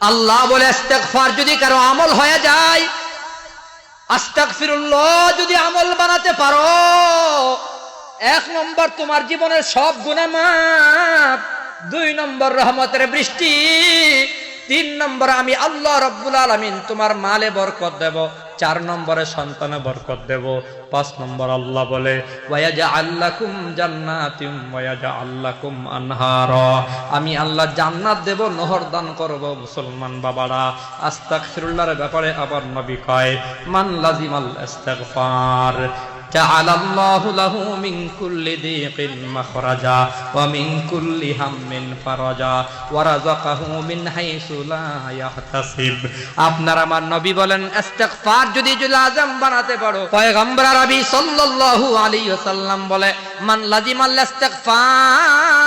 আল্লাহ বলে আস্তাকফার যদি কারও আমল হয়ে যায়, আস্তাগফিরুল্লাহ যদি আমল বানাতে পারো, এক নম্বর তোমার জীবনের সব গুনাহ মাপ দুই নম্বর রহমতের বৃষ্টি, তিন নম্বর আমি আল্লাহ রব্বুল আলমিন তোমার মালে বরকত দেব। চার নম্বরে সন্তানে বরকত দেব, পাঁচ নম্বর আল্লাহ বলে আমি আল্লাহ জান্নাত দেব, নহর দান করব মুসলমান বাবারা। আস্তাকের ব্যাপারে আবার নবী কয়, মান লাজিমাল جعل الله له من كل ضيق مخرجا ومن كل هم فرجا ورزقه من حيث لا يحتسب আপনার আমার নবী বলেন ইস্তিগফার যদি লাজম বানাতে পারো পয়গম্বর আরবি সাল্লাল্লাহু আলাইহি ওয়াসাল্লাম বলে মান লাজিমাল ইস্তিগফার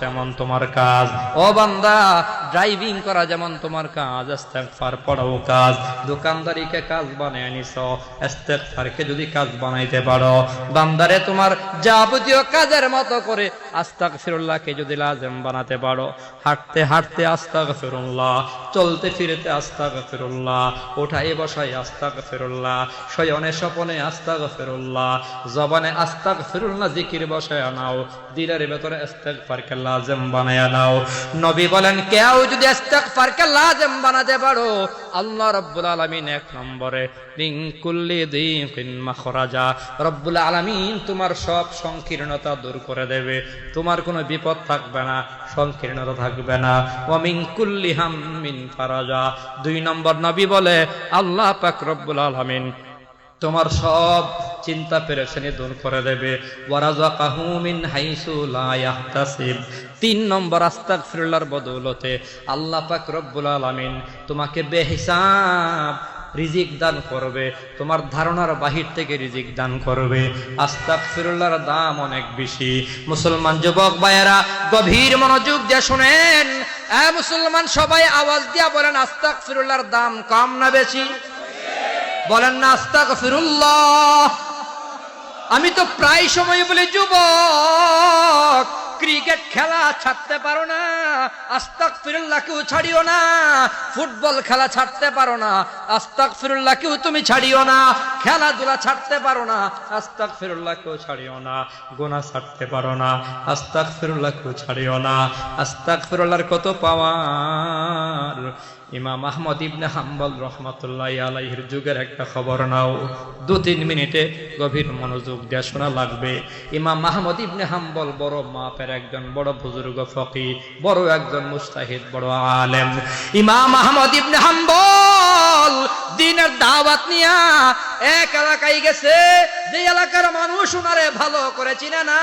তেমন তোমার কাজ। ও বান্দা ড্রাইভিং করা যেমন তোমার কাজ পড়াও কাজ। দোকানদারিকে কাজ বানায় নিছো, ইস্তেগফারকে যদি কাজ বানাইতে পারো। বান্দারে, তোমার যাবতীয় কাজের মতো করে আস্তাগফিরুল্লাহকে যদি লাজম বানাতে পারো। হাঁটতে হাঁটতে আস্তাগফিরুল্লাহ, চলতে ফিরতে আস্তাগফিরুল্লাহ ওঠাই বসাই আস্তাগফিরুল্লাহ, শয়নে স্বপনে আস্তাগফিরুল্লাহ, জবানে আস্তাক আস্তাগফিরুল্লাহ, জিকির বসায় নাও, দিলের ভেতরে নাও। নবী বলেন, কেউ যদি বানাতে পারো, আল্লাহ আলামিন এক নম্বরে, মিন কুল্লি মাখরাজা আলামিন তোমার সব সংকীর্ণতা দূর করে দেবে। তোমার কোনো বিপদ থাকবে না, সংকীর্ণতা থাকবে না। ওয়ামিন কুল্লি হাম্মিন ফারাজা। দুই নম্বর নবী বলে, আল্লাহ পাক রব্বুল আলামিন তোমার সব চিন্তা পেরেশানি দূর করে দেবে। তিন নম্বর আস্তাগফিরুল্লাহর বদৌলতে আল্লাহ পাক রব্বুল আলামিন তোমাকে বেহিসাব রিজিক দান করবে, তোমার ধারণার বাহির থেকে রিজিক দান করবে। আস্তাক ফিরুল্লাহর দাম অনেক বেশি। মুসলমান যুবক ভাইয়েরা, গভীর মনোযোগ দিয়ে শুনেন। মুসলমান সবাই আওয়াজ দিয়া বলেন আস্তাক ফিরুল্লার দাম কম না বেশি? বলেন না আস্তাক ফিরুল্লাহ আমি তো প্রায় সময় বলি, যুবক ক্রিকেট খেলা ছাড়তে পারো না আস্তাক ফিরুল্লাহকেও ছাড়িও না, ফুটবল খেলা ছাড়তে পারো না আস্তাক ফিরুল্লাহকেও তুমি ছাড়িও না, খেলাধুলা ছাড়তে পারো না আস্তাক ফিরুল্লাহকেও ছাড়িও না গোনা ছাড়তে পারো না আস্তাক ফিরুল্লাহকেও ছাড়িও না আস্তাক ফিরুল্লাহর কত পাওয়ার ইমাম আহমদ ইবনে হাম্বল রহমতুল্লাহ আলাইহির যুগের একটা খবর নাও। দু তিন মিনিটে গভীর মনোযোগ দিয়ে শোনা লাগবে। ইমাম আহমদ ইবনে হাম্বল বড় মাপের একজন বড় বুজুর্গ ফকি বড় একজন মুস্তাহিদ, বড় আলেম। ইমাম আহমদ ইবনে হাম্বল দিনের দাওয়াত নিয়া এক এলাকায় গেছে। যে এলাকার মানুষ উনারে ভালো করে চিনে না,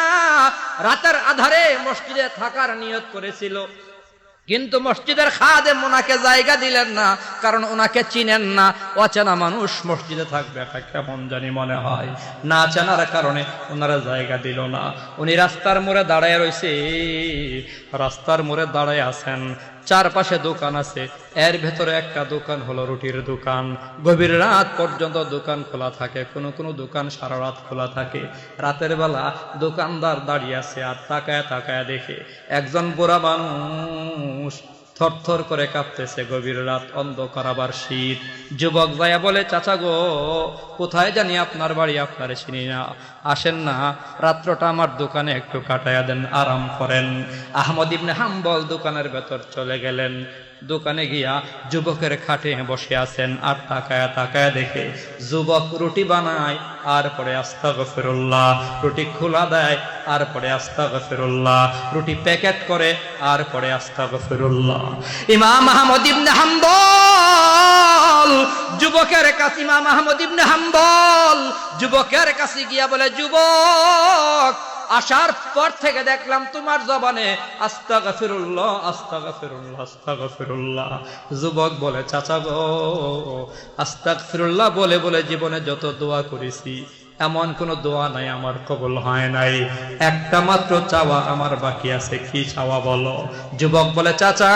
রাতের আধারে মসজিদে থাকার নিয়ত করেছিল। কিন্তু মসজিদের খাদে ওনাকে জায়গা দিলেন না, কারণ ওনাকে চিনেন না। অচেনা মানুষ মসজিদে থাকবে একটা কেমন জানি মনে হয়। না চেনার কারণে ওনারা জায়গা দিল না। উনি রাস্তার মোড়ে দাঁড়ায় রয়েছে। রাস্তার মোড়ে দাঁড়ায় আছেন। চারপাশে দোকান আছে। এর ভেতরে একটা দোকান হলো রুটির দোকান। গভীর রাত পর্যন্ত দোকান খোলা থাকে, কোনো কোনো দোকান সারা রাত খোলা থাকে। রাতের বেলা দোকানদার দাঁড়িয়ে আছে আর তাকায় তাকায় দেখে একজন বুড়া মানুষ থরথর করে কাঁপতেছে গভীর রাত অন্ধকার আবার শীত। যুবক ভাইয়া বলে, চাচা গো, কোথায় জানি আপনার বাড়ি? আপনার চিনি না। আসেন না, রাত্রটা আমার দোকানে একটু কাটাইয়া দেন, আরাম করেন। আহমদ ইবনে হাম্বল দোকানের ভেতর চলে গেলেন। দোকানে গিয়া যুবকের খাটে বসে আছেন, আর তাকায়া তাকায়া দেখে যুবক রুটি বানায়, আর পরে আস্তা গফিরুল্লাহ রুটি খোলা দেয়, আর পরে আস্তা গফিরুল্লাহ রুটি প্যাকেট করে, আর পরে আস্তা গফিরুল্লাহ ইমাম আহমদ ইবনে হাম্বল যুবকের কাছে ইমাম আহমদ ইবনে হাম্বল, যুবকের কাছে গিয়া বলে, যুবক, আসার পর থেকে দেখলাম তোমার জবানে আস্তা গফিরুল্লাহ আস্তা গফিরুল্লাহ আস্তা গফিরুল্লাহ যুবক বলে, চাচা গো আস্তা গফিরুল্লাহ বলে বলে জীবনে যত দোয়া করেছি, এমন কোন দোয়া নাই আমার, কবল হয় নাই। একটা মাত্র চাওয়া আমার বাকি আছে, কি চাওয়া বলো? যুবক বলে, চাচা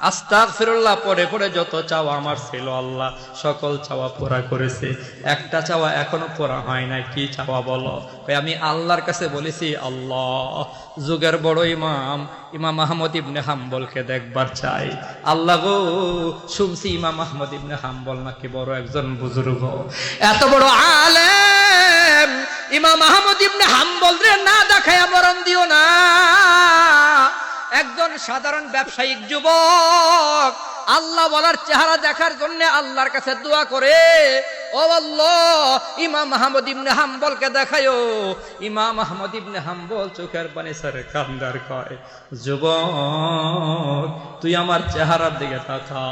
আস্তাক ফিরুল্লাহ পরে পরে যত চাওয়া আমার ছিল আল্লাহ, সকল চাওয়া পোড়া করেছে। একটা চাওয়া এখনও পুরা হয় নাই, কি চাওয়া বলো? আমি আল্লাহর কাছে বলেছি, আল্লাহ, যুগের বড় ইমাম ইমাম মাহমদ ইবনে হাম্বলকে দেখবার চাই। আল্লাহ গো, শুনছি ইমাম মাহমদ ইবনে হাম্বল নাকি বড় একজন বুজুর্গ। এত বড় আলেম, ইমাম আহমদ ইবনে হাম্বল রে না দেখায়া বরণ দিও না। একজন সাধারণ ব্যবসায়িক যুবক, আল্লাহ বলার চেহারা দেখার জন্য আল্লাহর কাছে দোয়া করে, ও আল্লাহ, ইমাম আহমদ ইবনে হাম্বলকে দেখায়ো। ইমাম আহমদ ইবনে হাম্বল চোখের পানি সারে কান্দার কয়, যুবক, তুই আমার চেহারার দিকে তাকা।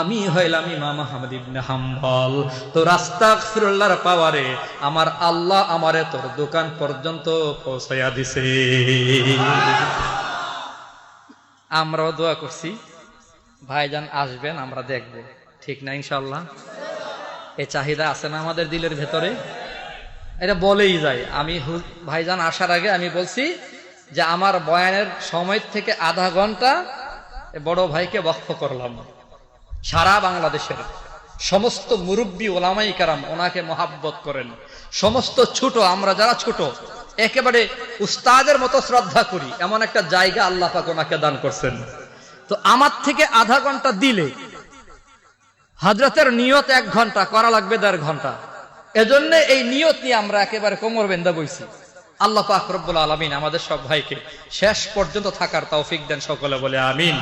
আমি হইলাম ইমাম আহমদ ইবনে হাম্বল। তো রাস্তা ফিরুল্লাহর পাওয়ারে আমার আল্লাহ আমারে তোর দোকান পর্যন্ত পৌঁছাইয়া দিছে। আমরাও দোয়া করছি। ভাইজান আসবেন, আমরা দেখব। ঠিক না ইনশাল্লাহ এই চাহিদা আছে না আমাদের দিলের ভেতরে? এটা বলেই যায় আমি ভাইজান আসার আগে আমি বলছি যে আমার বয়ানের সময় থেকে আধা ঘণ্টা এ বড় ভাইকে বক্ষ করলাম। সারা বাংলাদেশের সমস্ত মুরব্বী ওলামাই কারাম ওনাকে মহাব্বত করেন। সমস্ত ছোট, আমরা যারা ছোট একেবারে উস্তাদের মতো শ্রদ্ধা করি। এমন একটা জায়গা আল্লাহ পাক ওনাকে দান করছেন। তো আমার থেকে আধা ঘণ্টা দিলে হাজরতের নিয়ত এক ঘণ্টা, করা লাগবে দেড় ঘণ্টা। এজন্য এই নিয়ত নিয়ে আমরা একেবারে কোমর বেন্দা বইছি। আল্লাহ পাক রব্বুল আলমিন আমাদের সব ভাইকে শেষ পর্যন্ত থাকার তৌফিক দেন সকলে বলে আমিন।